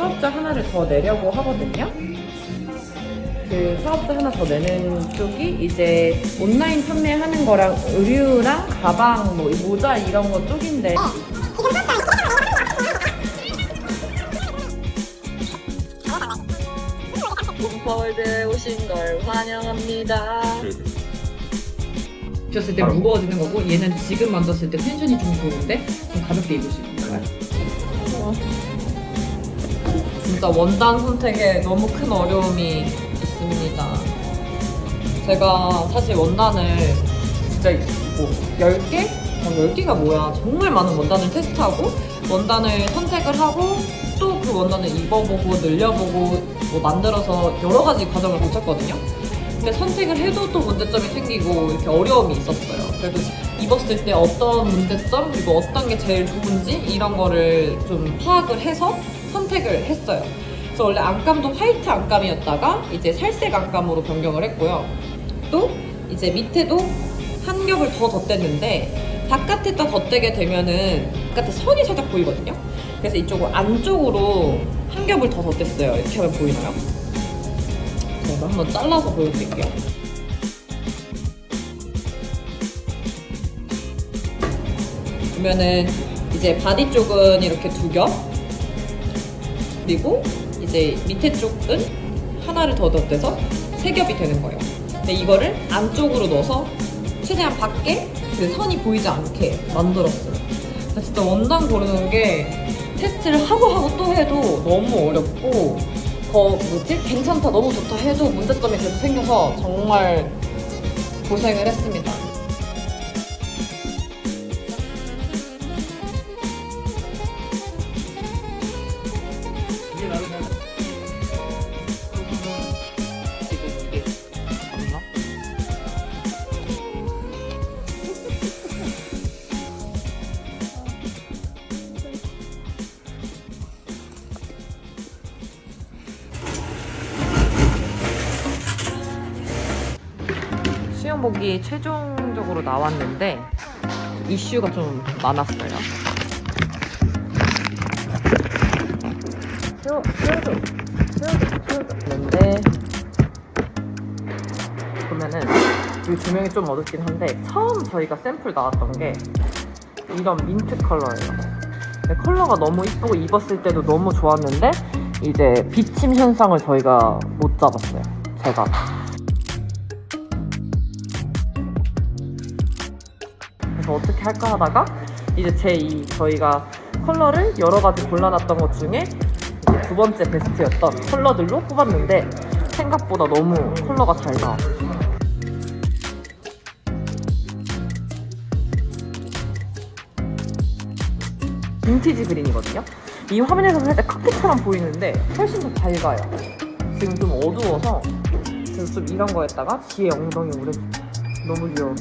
사업자 하나를 더 내려고 하거든요. 그 사업자 하나 더 내는 쪽이 이제 온라인 판매하는 거랑 의류랑 가방, 뭐 모자 이런 거 쪽인데. 홈파월드에 오신 걸 환영합니다. 입혔을 때 무거워지는 거고 얘는 지금 만졌을 때 텐션이 좀 좋은데 좀 가볍게 입을 수 있는 거예요. 네. 진짜 원단 선택에 너무 큰 어려움이 있습니다. 제가 사실 원단을 진짜 뭐 10개? 어, 10개가 뭐야. 정말 많은 원단을 테스트하고 원단을 선택을 하고 또 그 원단을 입어보고 늘려보고 뭐 만들어서 여러 가지 과정을 거쳤거든요. 근데 선택을 해도 또 문제점이 생기고 이렇게 어려움이 있었어요. 그래도 입었을 때 어떤 문제점 그리고 어떤 게 제일 좋은지 이런 거를 좀 파악을 해서 선택을 했어요. 그래서 원래 안감도 화이트 안감이었다가 이제 살색 안감으로 변경을 했고요. 또 이제 밑에도 한 겹을 더 덧댔는데 바깥에다 덧대게 되면은 바깥에 선이 살짝 보이거든요. 그래서 이쪽을 안쪽으로 한 겹을 더 덧댔어요. 이렇게 하면 보이나요? 제가 한번 잘라서 보여드릴게요. 보면은 이제 바디 쪽은 이렇게 두 겹, 그리고 이제 밑에 쪽은 하나를 더 덧대서 세 겹이 되는 거예요. 근데 이거를 안쪽으로 넣어서 최대한 밖에 그 선이 보이지 않게 만들었어요. 진짜 원단 고르는 게 테스트를 하고 하고 또 해도 너무 어렵고 더 뭐지 괜찮다 너무 좋다 해도 문제점이 계속 생겨서 정말 고생을 했습니다. 수영복이 최종적으로 나왔는데 이슈가 좀 많았어요. 세워, 세워줘. 세워줘, 세워줘. 그런데 보면은 이 조명이 좀 어둡긴 한데 처음 저희가 샘플 나왔던 게 이런 민트 컬러예요. 근데 컬러가 너무 이쁘고 입었을 때도 너무 좋았는데 이제 비침 현상을 저희가 못 잡았어요. 제가. 그래서 어떻게 할까 하다가 이제 제이 저희가 컬러를 여러 가지 골라놨던 것 중에 이제 두 번째 베스트였던 컬러들로 뽑았는데 생각보다 너무 컬러가 잘 나와. 빈티지 그린이거든요. 이 화면에서 살짝 카키처럼 보이는데 훨씬 더 밝아요. 지금 좀 어두워서 그래서 좀 이런 거에다가 뒤에 엉덩이 오래 너무 귀여워.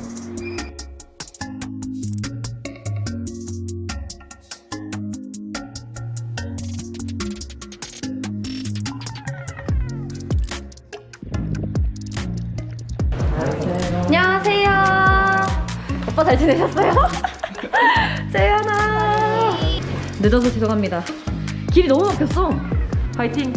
잘 지내셨어요? 재현아. 늦어서 죄송합니다. 길이 너무 막혔어. 파이팅.